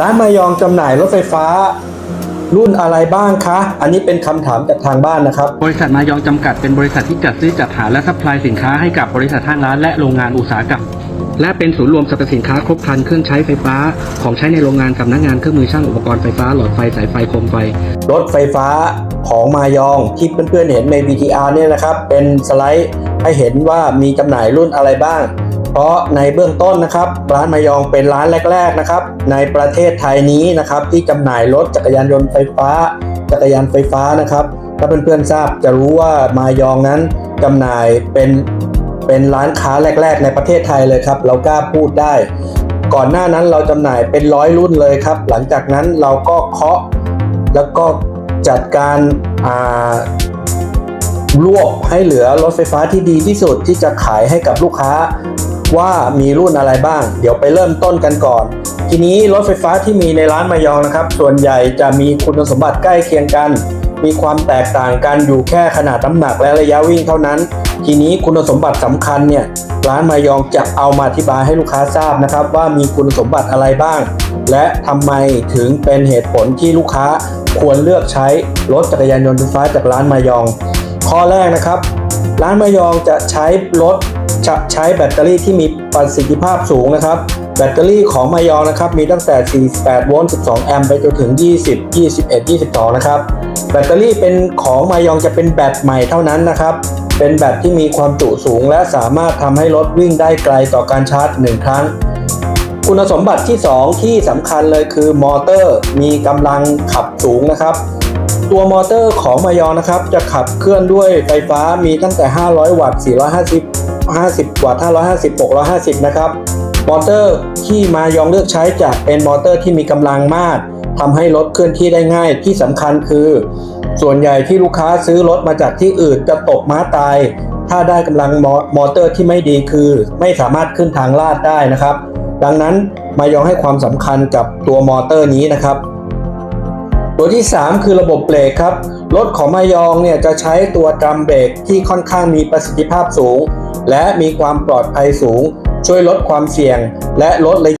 ร้านมายองจำหน่ายรถไฟฟ้า รุ่นอะไรบ้างคะ อันนี้เป็นคำถามจากทางบ้านนะครับ บริษัทมายองจำกัดเป็นบริษัทที่จัดซื้อจัดหาและซัพพลายสินค้าให้กับบริษัทห้างร้านและโรงงานอุตสาหกรรมและเป็นศูนย์รวมสรรพสินค้าครบครันเครื่องใช้ไฟฟ้า ของใช้ในโรงงานสำนักงานเครื่องมือช่างอุปกรณ์ไฟฟ้าหลอดไฟสายไฟโคมไฟ รถไฟฟ้า ของมายองที่เพื่อนๆเห็นใน VTR เนี่ยนะครับ เป็นสไลด์ให้เห็นว่ามีจำหน่ายรุ่นอะไรบ้าง เพราะในเบื้องต้นนะครับ ร้านมายองเป็นร้านแรก ๆนะครับ ในประเทศไทยนี้นะครับที่จำหน่ายรถจักรยานยนต์ไฟฟ้า จักรยานไฟฟ้านะครับถ้าเพื่อนๆทราบจะรู้ว่ามายองนั้นจำหน่ายเป็นเป็นร้านค้าแรก ๆ ในประเทศไทยเลยครับ เรากล้าพูดได้ ก่อนหน้านั้นเราจำหน่ายเป็นร้อยรุ่นเลยครับ หลังจากนั้นเราก็เคาะแล้วก็ จัดการรวบให้เหลือรถไฟฟ้าที่ดีที่สุดที่จะขายให้กับลูกค้า ว่ามีรุ่นอะไรบ้าง เดี๋ยวไปเริ่มต้นกันก่อน ทีนี้รถไฟฟ้าที่มีในร้านมายองนะครับ ส่วนใหญ่จะมีคุณสมบัติใกล้เคียงกัน มีความแตกต่างกันอยู่แค่ขนาดน้ำหนักและระยะวิ่งเท่านั้น ทีนี้คุณสมบัติสำคัญเนี่ยร้านมายองจะเอามาอธิบายให้ลูกค้าทราบนะครับ ว่ามีคุณสมบัติอะไรบ้าง และทำไมถึงเป็นเหตุผลที่ลูกค้า ควรเลือกใช้รถจักรยานยนต์ไฟฟ้าจากร้านมายอง ข้อแรกนะครับ ร้านมายองจะใช้รถจะใช้แบตเตอรี่ที่มีประสิทธิภาพสูงนะครับ แบตเตอรี่ของมายองนะครับมีตั้งแต่ 48 โวลต์ 12 แอมป์ไปจนถึง 20 21 22 นะครับ แบตเตอรี่เป็นของมายองจะเป็นแบตใหม่เท่านั้นนะครับ เป็นแบตที่มีความจุสูงและสามารถทำให้รถวิ่งได้ไกลต่อการชาร์จ 1 ครั้ง คุณสมบัติที่ 2 ที่สำคัญเลยคือมอเตอร์มีกำลังขับสูงนะครับ ตัวมอเตอร์ของมายองนะครับ จะขับเคลื่อนด้วยไฟฟ้ามีตั้งแต่ 500 วัตต์ 450 50 วัตต์ 550 650 นะครับ มอเตอร์ที่มายองเลือกใช้จะเป็นมอเตอร์ที่มีกำลังมากทำให้รถเคลื่อนที่ได้ง่ายที่สำคัญคือ ส่วนใหญ่ที่ลูกค้าซื้อรถมาจากที่อื่นจะตกม้าตาย ถ้าได้กำลังมอมอเตอร์ที่ไม่ดีคือ ไม่สามารถขึ้นทางลาดได้นะครับ ดังนั้นมายองให้ความสำคัญกับตัวมอเตอร์นี้นะครับ ตัวที่ 3 คือระบบเบรกครับรถของมายองเนี่ยจะใช้ตัวดรัมเบรกที่ค่อนข้างมีประสิทธิภาพสูง และมีความปลอดภัยสูง ช่วยลดความเสี่ยง และลดระยะ